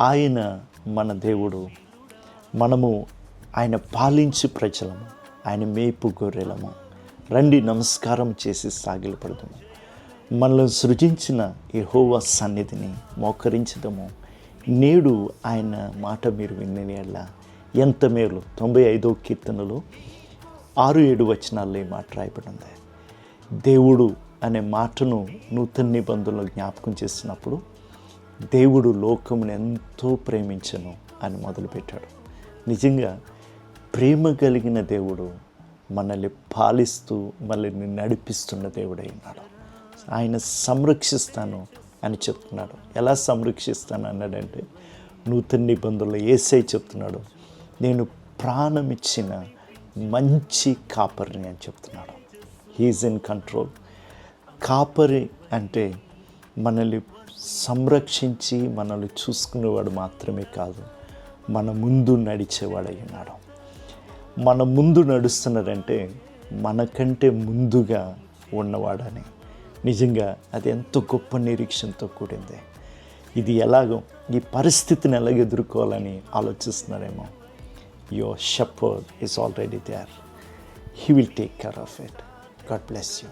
ఆయన మన దేవుడు. మనము ఆయన పాలించి ప్రజలము. ఆయన మేపు గొర్రెలము. రండి నమస్కారం చేసి సాగిలపడదాము. మనల్ని సృజించిన యెహోవా సన్నిధిని మోకరించదము. నేడు ఆయన మాట మీరు విన్న ఎంత మేలు. తొంభై ఐదో కీర్తనలో ఆరు ఏడు వచనాల్లో ఈ మాట రాయబడి ఉంది దేవుడు అనే మాటను నూతన నిబంధనలు జ్ఞాపకం చేసినప్పుడు దేవుడు లోకమును ఎంతో ప్రేమించను అని మొదలుపెట్టాడు. నిజంగా ప్రేమ కలిగిన దేవుడు మనల్ని పాలిస్తూ మనల్ని నడిపిస్తున్న దేవుడై ఉన్నాడు. ఆయన సంరక్షిస్తాను అని చెప్తున్నాడు. ఎలా సంరక్షిస్తాను అన్నాడంటే నూతన నిబంధనలు ఏసై చెప్తున్నాడు నేను ప్రాణమిచ్చిన మంచి కాపరిని అని చెప్తున్నాడు. హీజ్ ఇన్ కంట్రోల్ కాపరి అంటే మనల్ని సంరక్షించి మనల్ని చూసుకునేవాడు మాత్రమే కాదు మన ముందు నడిచేవాడై ఉన్నాడు మన ముందు నడుస్తున్నాడంటే మనకంటే ముందుగా ఉన్నవాడని. నిజంగా అది ఎంతో గొప్ప నిరీక్షణతో కూడింది. ఇది ఎలాగో ఈ పరిస్థితిని ఎలాగ ఎదుర్కోవాలని ఆలోచిస్తున్నారేమో. Your shepherd is already there he will take care of it God bless you